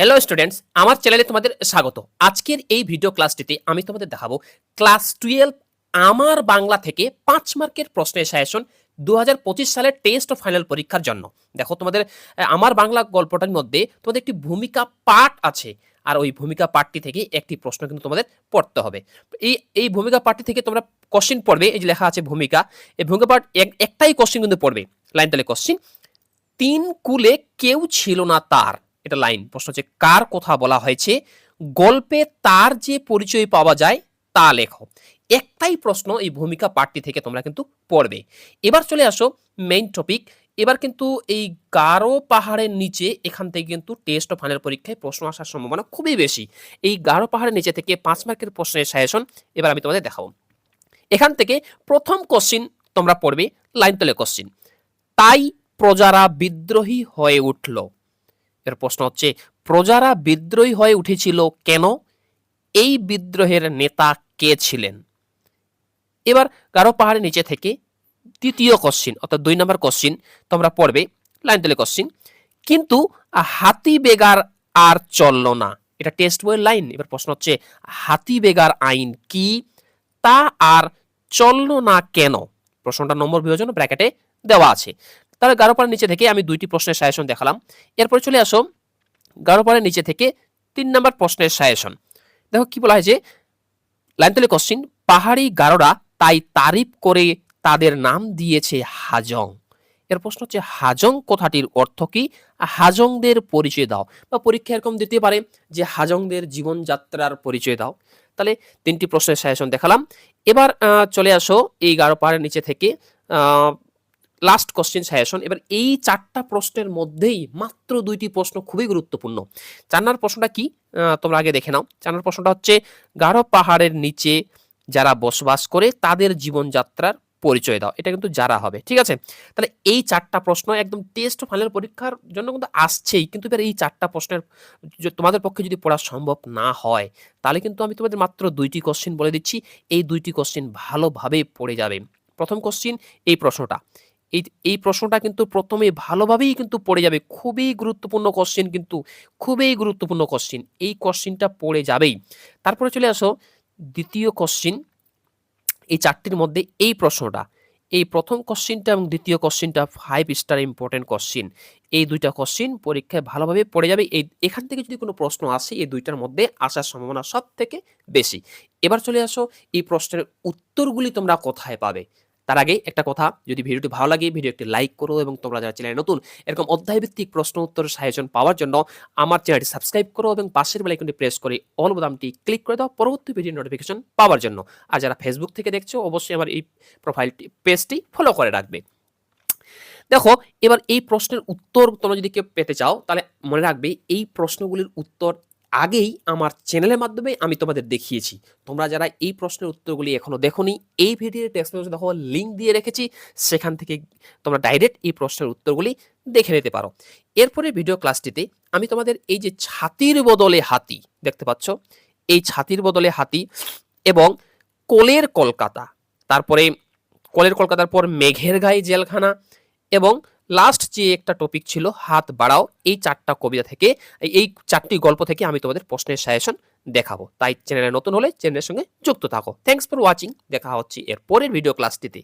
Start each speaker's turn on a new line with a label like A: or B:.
A: Hello students আমার চ্যানেলে তোমাদের স্বাগত। আজকের এই ভিডিও ক্লাসটিতে আমি তোমাদের দেখাবো ক্লাস টুয়েলভ আমার বাংলা থেকে পাঁচ মার্কের প্রশ্নের সাজেশন দু হাজার পঁচিশ সালের টেস্ট ও ফাইনাল পরীক্ষার জন্য। দেখো তোমাদের আমার বাংলা গল্পটার মধ্যে তোমাদের একটি ভূমিকা পাঠ আছে, আর ওই ভূমিকা পাঠটি থেকে একটি প্রশ্ন কিন্তু তোমাদের পড়তে হবে। এই এই ভূমিকা পাঠটি থেকে তোমরা কোশ্চিন পড়বে, এই যে লেখা আছে ভূমিকা, এই ভূমিকা পাঠ এক- একটাই কোশ্চিন কিন্তু পড়বে। লাইন তাহলে কোশ্চিন তিন কুলে কেউ ছিল না তার। এটা লাইন, প্রশ্ন হচ্ছে, কার কথা বলা হয়েছে? গল্পে তার যে পরিচয় পাওয়া যায়, তা লেখো। একটাই প্রশ্ন এই ভূমিকা পাঠটি থেকে তোমরা কিন্তু পড়বে। এবার চলে আসো মেইন টপিক এবার কিন্তু এই গারো পাহাড়ের নিচে এখান থেকে কিন্তু টেস্ট ও ফাইনাল পরীক্ষায় প্রশ্ন আসার সম্ভাবনা খুবই বেশি। এই গারো পাহাড়ের নিচে থেকে পাঁচ মার্কের প্রশ্নের সাজেশন এবার আমি তোমাদের দেখাবো। এখান থেকে প্রথম কোশ্চিন তোমরা পড়বে লাইন তলে কোশ্চিন তাই প্রজারা বিদ্রোহী হয়ে উঠল। এর প্রশ্ন হচ্ছে, প্রজারা বিদ্রোহী হয়ে উঠেছিল কেন? এই বিদ্রোহের নেতা কে ছিলেন? এবার গারো পাহাড়ের নিচে থেকে তৃতীয় কোশ্চিন অর্থাৎ দুই নম্বর কোশ্চিন তোমরা পড়বে, লাইন তেলে কোশ্চিন কিন্তু হাতি বেগার আর চলল না। এটা টেস্ট বইয়ের লাইন, এবার প্রশ্ন হচ্ছে, হাতি বেগার আইন কি? তা আর চলল না কেন? প্রশ্নটা নম্বর বিভাজন ব্র্যাকেটে দেওয়া আছে। তাহলে গারো নিচে থেকে আমি দুইটি প্রশ্নের সাজেশন দেখালাম। এরপরে চলে আসো গারো নিচে থেকে তিন নম্বর প্রশ্নের সাজেশন দেখো কি বলা হয়েছে লাইন তলে কোশ্চিন পাহাড়ি গারোরা তাই তারিফ করে তাদের নাম দিয়েছে হাজং। এর প্রশ্ন হচ্ছে, হাজং কথাটির অর্থ কি? হাজংদের পরিচয় দাও। বা পরীক্ষা এরকম দিতে পারে যে, হাজংদের জীবনযাত্রার পরিচয় দাও। তাহলে তিনটি প্রশ্নের সাজেশন দেখালাম। এবার চলে আসো এই গারো পাহাড়ের নিচে থেকে লাস্ট কোশ্চেন সাজেশন এবার এই চারটা প্রশ্নের মধ্যেই মাত্র দুইটি প্রশ্ন খুবই গুরুত্বপূর্ণ। চান্নার প্রশ্নটা কি? তোমরা আগে দেখে নাও। চান্নার প্রশ্নটা হচ্ছে, গাঢ় পাহাড়ের নিচে যারা বসবাস করে, তাদের জীবনযাত্রার পরিচয় দাও। এটা কিন্তু যারা হবে, ঠিক আছে? তাহলে এই চারটা প্রশ্ন একদম টেস্ট ফাইনাল পরীক্ষার জন্য কিন্তু আসছেই। কিন্তু এবার এই চারটা প্রশ্নের তোমাদের পক্ষে যদি পড়া সম্ভব না হয়, তাহলে কিন্তু আমি তোমাদের মাত্র দুইটি কোশ্চিন বলে দিচ্ছি। এই দুইটি কোশ্চিন ভালোভাবে পড়ে যাবে। প্রথম কোশ্চিন এই প্রশ্নটা। এই এই প্রশ্নটা কিন্তু প্রথমে ভালোভাবেই কিন্তু পড়ে যাবে। খুবই গুরুত্বপূর্ণ কোশ্চিন কিন্তু, খুবই গুরুত্বপূর্ণ কোশ্চিন এই কোশ্চিনটা পড়ে যাবেই। তারপরে চলে আসো দ্বিতীয় কোশ্চিন এই চারটির মধ্যে এই প্রশ্নটা। এই প্রথম কোশ্চিনটা এবং দ্বিতীয় কোশ্চিনটা ফাইভ স্টার ইম্পর্টেন্ট কোশ্চিন এই দুইটা কোশ্চিন পরীক্ষায় ভালোভাবে পড়ে যাবে। এই, এখান থেকে যদি কোনো প্রশ্ন আসে, এই দুইটার মধ্যে আসার সম্ভাবনা সব থেকে বেশি। এবার চলে আসো এই প্রশ্নের উত্তরগুলি তোমরা কোথায় পাবে? তার আগে একটা কথা, যদি ভিডিওটি ভালো লাগে ভিডিও একটি লাইক করো এবং তোমরা যারা চ্যানেলে নতুন, এরকম অধ্যায়ভিত্তিক প্রশ্ন উত্তর সাজেশন পাওয়ার জন্য আমার চ্যানেলটি সাবস্ক্রাইব করো এবং পাশের বেলাইকনটি প্রেস করে অল বোতামটি ক্লিক করে দাও পরবর্তী ভিডিও নোটিফিকেশন পাওয়ার জন্য। আর যারা ফেসবুক থেকে দেখছ, অবশ্যই আমার এই প্রোফাইলটি পেজটি ফলো করে রাখবে। দেখো, এবার এই প্রশ্নের উত্তর তোমরা যদি কেউ পেতে চাও, তাহলে মনে রাখবে এই প্রশ্নগুলির উত্তর আগেই আমার চ্যানেলের মাধ্যমে আমি তোমাদের দেখিয়েছি। তোমরা যারা এই প্রশ্নের উত্তরগুলি এখনও দেখোনি, এই ভিডিওর টেক্সট দেখো লিঙ্ক দিয়ে রেখেছি। সেখান থেকে তোমরা ডাইরেক্ট এই প্রশ্নের উত্তরগুলি দেখে নিতে পারো। এরপরে ভিডিও ক্লাসটিতে আমি তোমাদের এই যে ছাতির বদলে হাতি দেখতে পাচ্ছ, এই ছাতির বদলে হাতি এবং কোলের কলকাতা, তারপরে কোলের কলকাতার পর মেঘের গায়ে জেলখানা এবং লাস্ট যে একটা টপিক ছিল, হাত বাড়াও, এই চারটা কবিতা থেকে, এই- চারটি গল্প থেকে আমি তোমাদের প্রশ্নের সাজেশন দেখাবো। তাই চ্যানেলে নতুন হলে চ্যানেলের সঙ্গে যুক্ত থাকো। থ্যাংকস ফর ওয়াচিং দেখা হচ্ছে এর পরের ভিডিও ক্লাসটিতে